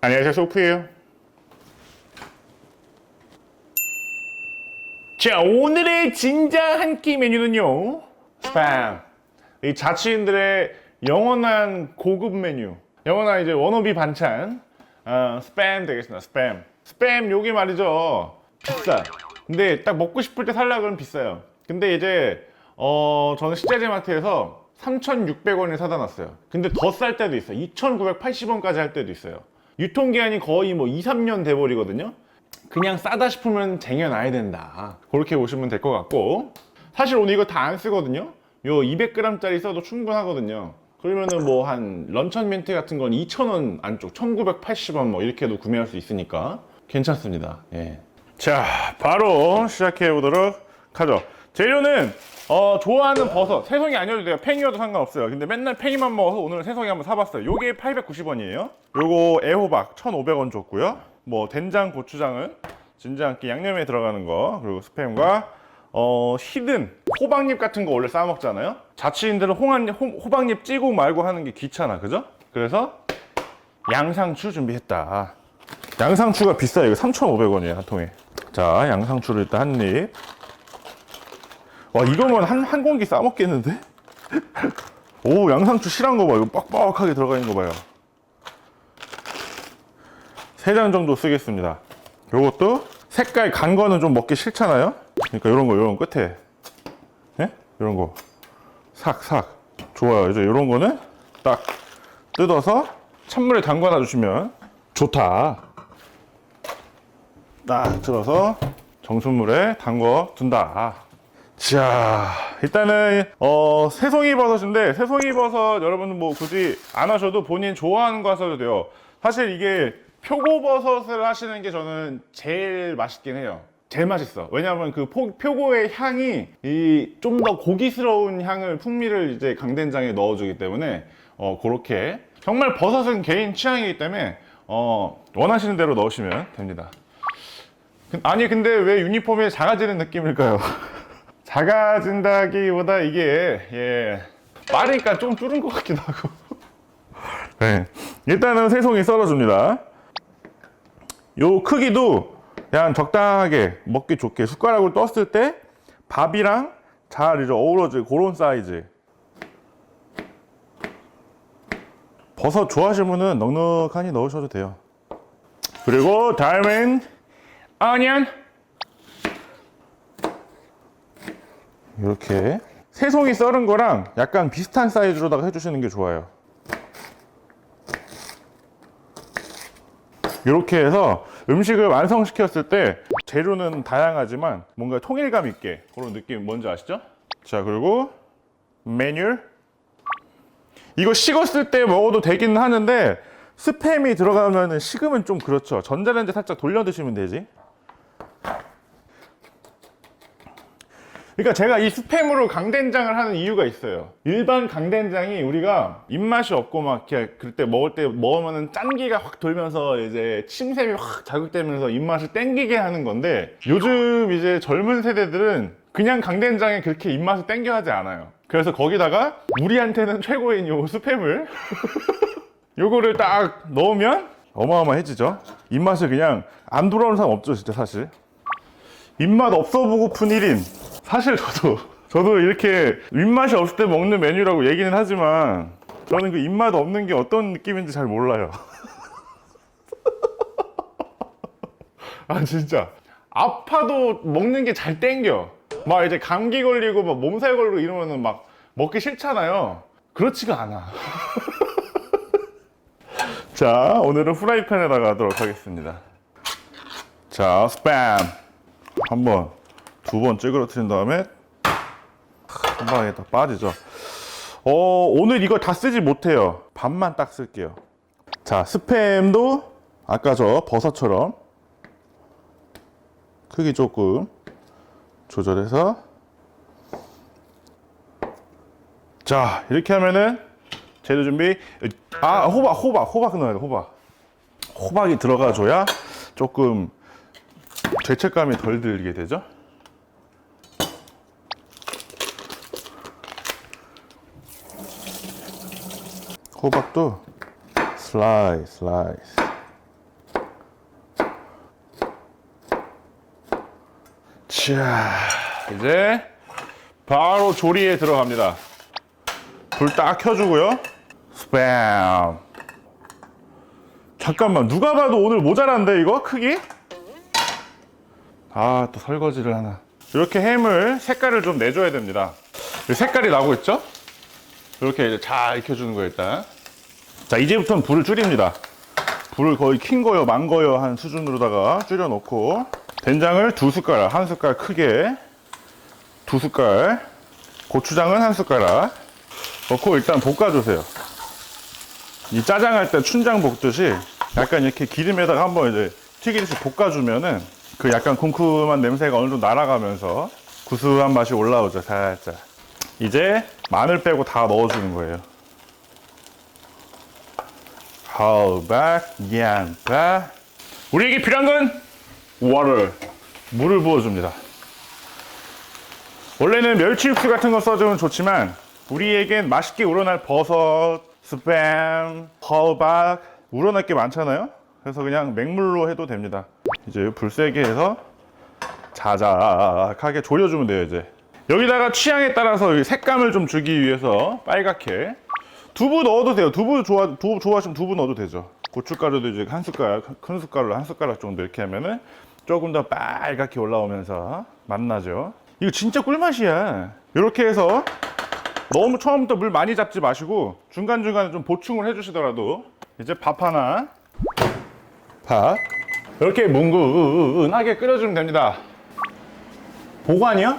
안녕하세요 소프예요. 자 오늘의 진짜 한 끼 메뉴는요. 스팸. 이 자취인들의 영원한 고급 메뉴. 영원한 이제 워너비 반찬. 어, 스팸 되겠습니다 스팸. 스팸 요게 말이죠. 비싸. 근데 딱 먹고 싶을 때 살라 그러면 비싸요. 근데 이제 어 저는 식자재 마트에서 3,600원에 사다 놨어요. 근데 더 쌀 때도 있어요. 2,980원까지 할 때도 있어요 유통기한이 거의 뭐 2, 3년 돼버리거든요. 그냥 싸다 싶으면 쟁여놔야 된다. 그렇게 보시면 될 것 같고. 사실 오늘 이거 다 안 쓰거든요. 요 200g짜리 써도 충분하거든요. 그러면은 뭐 한 런천 멘트 같은 건 2,000원 안쪽 1,980원 뭐 이렇게도 구매할 수 있으니까 괜찮습니다. 예. 자 바로 시작해 보도록 하죠 재료는 어, 좋아하는 버섯. 새송이 아니어도 돼요. 팽이여도 상관없어요. 근데 맨날 팽이만 먹어서 오늘은 새송이 한번 사봤어요. 요게 890원이에요. 요거 애호박 1,500원 줬고요. 뭐 된장 고추장은 진지않게 양념에 들어가는 거. 그리고 스팸과 어, 히든. 호박잎 같은 거 원래 싸 먹잖아요. 자취인들은 홍한, 호, 호박잎 찌고 말고 하는 게 귀찮아. 그죠? 그래서 양상추 준비했다. 양상추가 비싸요. 이거 3,500원이에요 한 통에. 자 양상추를 일단 한입 와 이거면 한, 한 공기 싸먹겠는데? 오 양상추 실한 거 봐. 이거 뻑뻑하게 들어가 있는 거 봐요. 세장 정도 쓰겠습니다. 요것도 색깔 간 거는 좀 먹기 싫잖아요? 그러니까 요런 거 요런 끝에. 예? 요런 거. 삭삭. 좋아요. 이제 요런 거는 딱 뜯어서 찬물에 담가 놔주시면 좋다. 딱 들어서 정수물에 담궈 둔다 자, 일단은 어, 새송이 버섯인데 새송이 버섯 여러분은 뭐 굳이 안 하셔도 본인 좋아하는 거 하셔도 돼요. 사실 이게 표고버섯을 하시는 게 저는 제일 맛있긴 해요. 제일 맛있어. 왜냐하면 그 포- 표고의 향이 이 좀 더 고기스러운 향을 풍미를 이제 강된장에 넣어주기 때문에 어, 그렇게 정말 버섯은 개인 취향이기 때문에 어, 원하시는 대로 넣으시면 됩니다. 그- 아니 근데 왜 유니폼이 작아지는 느낌일까요? 작아진다기보다 이게 예 빠르니까 좀 줄은 것 같기도 하고. 네 일단은 새송이 썰어줍니다. 요 크기도 그냥 적당하게 먹기 좋게 숟가락으로 떴을 때 밥이랑 잘 이제 어우러질 그런 사이즈. 버섯 좋아하시면은 넉넉하니 넣으셔도 돼요. 그리고 다음엔 어니언 이렇게 새송이 썰은 거랑 약간 비슷한 사이즈로다가 해주시는 게 좋아요. 이렇게 해서 음식을 완성시켰을 때 재료는 다양하지만 뭔가 통일감 있게 그런 느낌 뭔지 아시죠? 자 그리고 메뉴 이거 식었을 때 먹어도 되긴 하는데 스팸이 들어가면 식으면 좀 그렇죠. 전자레인지 살짝 돌려 드시면 되지. 그러니까 제가 이 스팸으로 강된장을 하는 이유가 있어요. 일반 강된장이 우리가 입맛이 없고 막 이렇게 그럴 때 먹을 때 먹으면은 짠기가 확 돌면서 이제 침샘이 확 자극되면서 입맛을 땡기게 하는 건데 요즘 이제 젊은 세대들은 그냥 강된장에 그렇게 입맛을 땡겨 하지 않아요. 그래서 거기다가 우리한테는 최고인 요 스팸을 요거를 딱 넣으면 어마어마해지죠. 입맛을 그냥 안 돌아오는 사람 없죠, 진짜 사실. 입맛 없어 보고픈 1인. 사실 저도 저도 이렇게 입맛이 없을 때 먹는 메뉴라고 얘기는 하지만 저는 그 입맛 없는 게 어떤 느낌인지 잘 몰라요. 아 진짜 아파도 먹는 게 잘 땡겨. 막 이제 감기 걸리고 막 몸살 걸리고 이러면은 막 먹기 싫잖아요. 그렇지가 않아. 자 오늘은 후라이팬에다가 하도록 하겠습니다. 자 스팸 한 번 두 번 찌그러뜨린 다음에 한 방에 딱 빠지죠. 어, 오늘 이걸 다 쓰지 못해요. 반만 딱 쓸게요. 자, 스팸도 아까 저 버섯처럼 크기 조금 조절해서 자, 이렇게 하면은 재료 준비. 아, 호박, 호박, 호박 넣어야 돼, 호박. 호박이 들어가줘야 조금 죄책감이 덜 들게 되죠? 호박도 슬라이 슬라이스. 자 이제 바로 조리에 들어갑니다. 불 딱 켜주고요. 스팸. 잠깐만 누가 봐도 오늘 모자란데 이거? 크기? 아, 또 설거지를 하나. 이렇게 햄을 색깔을 좀 내줘야 됩니다. 색깔이 나고 있죠? 이렇게 이제 잘 익혀주는 거예요, 일단. 자, 이제부터는 불을 줄입니다. 불을 거의 킨 거요, 만 거요 한 수준으로다가 줄여놓고 된장을 두 숟가락, 한 숟갈 크게 두 숟갈, 고추장은 한 숟가락 넣고 일단 볶아주세요. 이 짜장할 때 춘장 볶듯이 약간 이렇게 기름에다가 한번 이제 튀기듯이 볶아주면은 그 약간 쿰쿰한 냄새가 어느 정도 날아가면서 구수한 맛이 올라오죠, 살짝. 이제 마늘 빼고 다 넣어주는 거예요. 호박, 양파. 우리에게 필요한 건 water. 물을 부어줍니다. 원래는 멸치 육수 같은 거 써주면 좋지만 우리에겐 맛있게 우러날 버섯, 스팸, 호박 우러날 게 많잖아요. 그래서 그냥 맹물로 해도 됩니다. 이제 불 세게 해서 자작하게 졸여주면 돼요 이제. 여기다가 취향에 따라서 이 색감을 좀 주기 위해서 빨갛게 두부 넣어도 돼요. 두부 좋아 두부 좋아하시면 두부 넣어도 되죠. 고춧가루도 이제 한 숟가락 큰 숟가락로 한 숟가락 정도 이렇게 하면은 조금 더 빨갛게 올라오면서 맛나죠. 이거 진짜 꿀맛이야. 이렇게 해서 너무 처음부터 물 많이 잡지 마시고 중간 중간에 좀 보충을 해주시더라도 이제 밥 하나 밥 이렇게 뭉근하게 끓여주면 됩니다. 보관이요?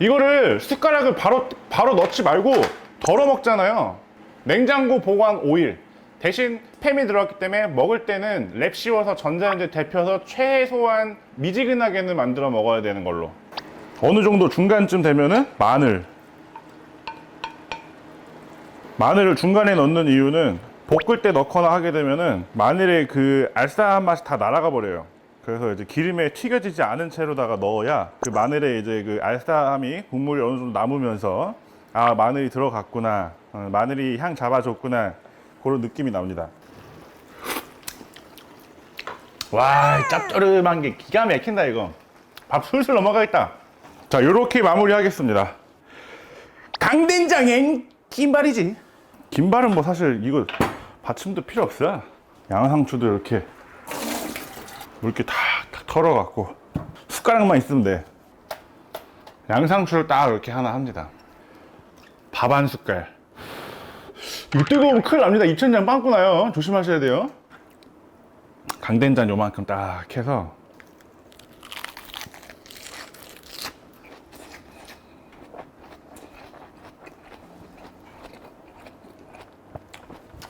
이거를 숟가락을 바로 바로 넣지 말고 덜어 먹잖아요. 냉장고 보관 오일 대신 팸이 들어갔기 때문에 먹을 때는 랩 씌워서 전자레인지 데펴서 최소한 미지근하게는 만들어 먹어야 되는 걸로. 어느 정도 중간쯤 되면은 마늘. 마늘을 중간에 넣는 이유는 볶을 때 넣거나 하게 되면은 마늘의 그 알싸한 맛이 다 날아가 버려요. 그래서 이제 기름에 튀겨지지 않은 채로다가 넣어야 그 마늘의 이제 그 알싸함이 국물이 어느 정도 남으면서 아 마늘이 들어갔구나 어, 마늘이 향 잡아줬구나 그런 느낌이 납니다. 와 짭조름한 게 기가 막힌다 이거. 밥 술술 넘어가겠다. 자 요렇게 마무리하겠습니다. 강된장엔 김발이지. 김발은 뭐 사실 이거 받침도 필요 없어. 양상추도 이렇게 이렇게 탁탁 털어갖고 숟가락만 있으면 돼. 양상추를 딱 이렇게 하나 합니다. 밥 한 숟갈. 이거 뜨거우면 큰일 납니다. 입천장 빵꾸 나요. 조심하셔야 돼요. 강된장 요만큼 딱 해서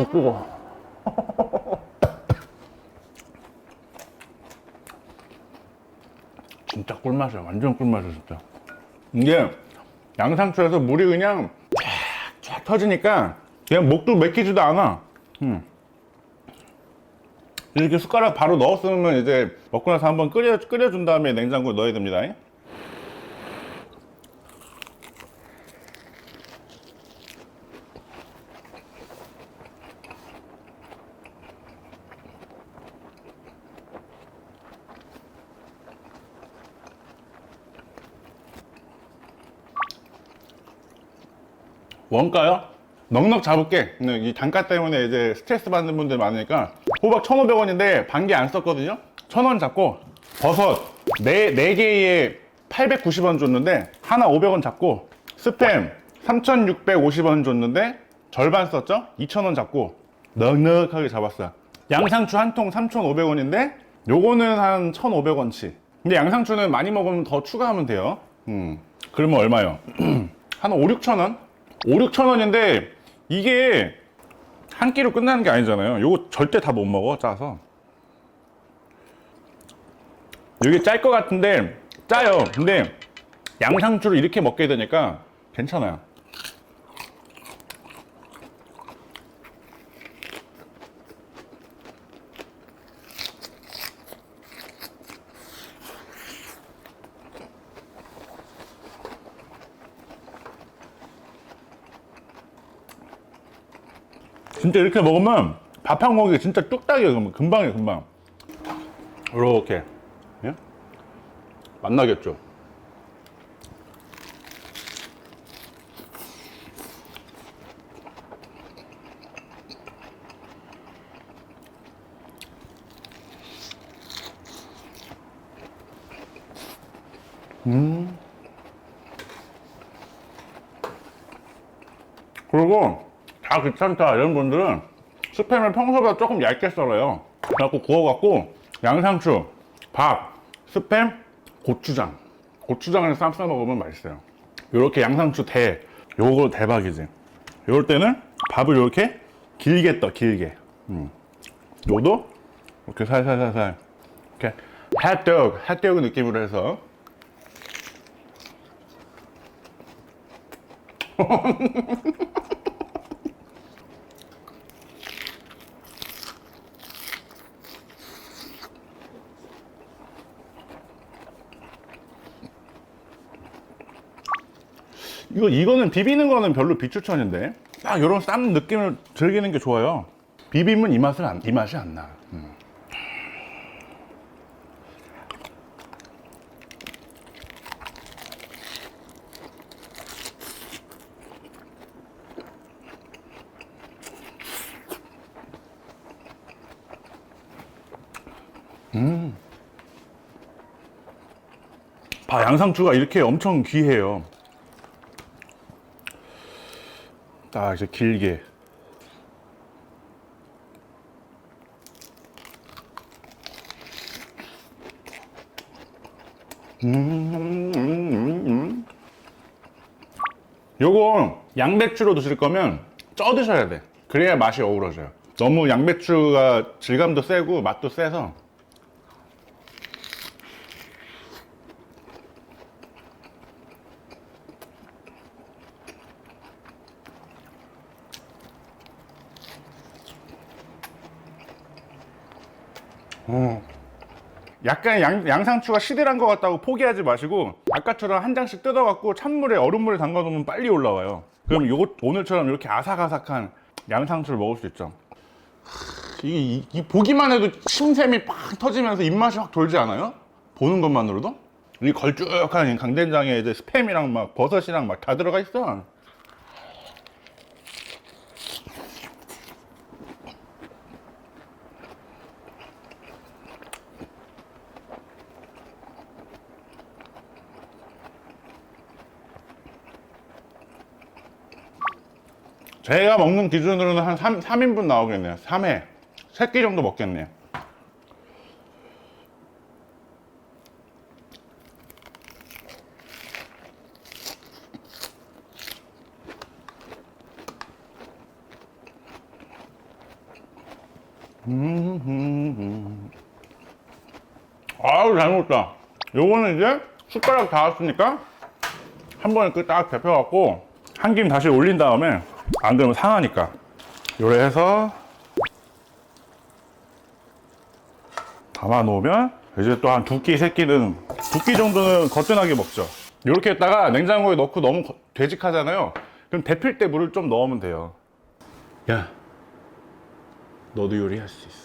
어 뜨거. 진짜 꿀맛이야. 완전 꿀맛이야 진짜. 이게 양상추에서 물이 그냥 쫙쫙 터지니까 그냥 목도 맥히지도 않아. 음. 이렇게 숟가락 바로 넣었으면 이제 먹고 나서 한번 끓여 끓여준 다음에 냉장고에 넣어야 됩니다. 원가요? 넉넉 잡을게. 이 단가 때문에 이제 스트레스 받는 분들 많으니까 호박 1,500원인데 반 개 안 썼거든요. 1,000원 잡고 버섯 네, 네 개에 890원 줬는데 하나 500원 잡고 스팸 3,650원 줬는데 절반 썼죠? 2,000원 잡고 넉넉하게 잡았어요. 양상추 한 통 3,500원인데 요거는 한 1,500원치. 근데 양상추는 많이 먹으면 더 추가하면 돼요. 음. 그러면 얼마요? 한 5, 6천 원? 5, 6천 원인데 이게 한 끼로 끝나는 게 아니잖아요. 요거 절대 다 못 먹어 짜서. 이게 짤 것 같은데 짜요. 근데 양상추를 이렇게 먹게 되니까 괜찮아요. 진짜 이렇게 먹으면 밥 한 공기 진짜 뚝딱이에요. 금방이에요, 금방. 이렇게. 예? 만나겠죠. 음. 그리고 다 귀찮다 이런 분들은 스팸을 평소보다 조금 얇게 썰어요. 그래갖고 구워갖고 양상추, 밥, 스팸, 고추장. 고추장을 쌈싸 먹으면 맛있어요. 요렇게 양상추 대, 요거 대박이지. 요럴 때는 밥을 요렇게 길게 떠, 길게. 음. 요도 이렇게 살살살살. 이렇게 핫도그, 핫도그 느낌으로 해서 이거 이거는 비비는 거는 별로 비추천인데 딱 이런 쌈 느낌을 즐기는 게 좋아요. 비비면 이 맛은 안, 이 맛이 안 나. 음. 봐 양상추가 이렇게 엄청 귀해요. 딱 이제 길게. 요거 양배추로 드실 거면 쪄 드셔야 돼. 그래야 맛이 어우러져요. 너무 양배추가 질감도 세고 맛도 세서 약간 양, 양상추가 시들한 것 같다고 포기하지 마시고 아까처럼 한 장씩 뜯어갖고 찬물에 얼음물에 담가 놓으면 빨리 올라와요. 그럼 요거 오늘처럼 이렇게 아삭아삭한 양상추를 먹을 수 있죠. 이게 이- 이 보기만 해도 침샘이 팍 터지면서 입맛이 확 돌지 않아요? 보는 것만으로도? 이 걸쭉한 이 강된장에 이제 스팸이랑 막 버섯이랑 막 다 들어가 있어. 제가 먹는 기준으로는 한 3, 삼인분 나오겠네요. 3회. 3끼 정도 먹겠네요. 음, 아우, 잘 먹었다. 요거는 이제 숟가락 닿았으니까 한 번에 그딱 데펴갖고 한 김 다시 올린 다음에 안 그러면 상하니까 요래 해서 담아 놓으면 이제 또 한 두 끼, 세 끼는 두 끼 정도는 거뜬하게 먹죠. 이렇게 했다가 냉장고에 넣고 너무 거- 되직하잖아요. 그럼 데필 때 물을 좀 넣으면 돼요. 야, 너도 요리할 수 있어.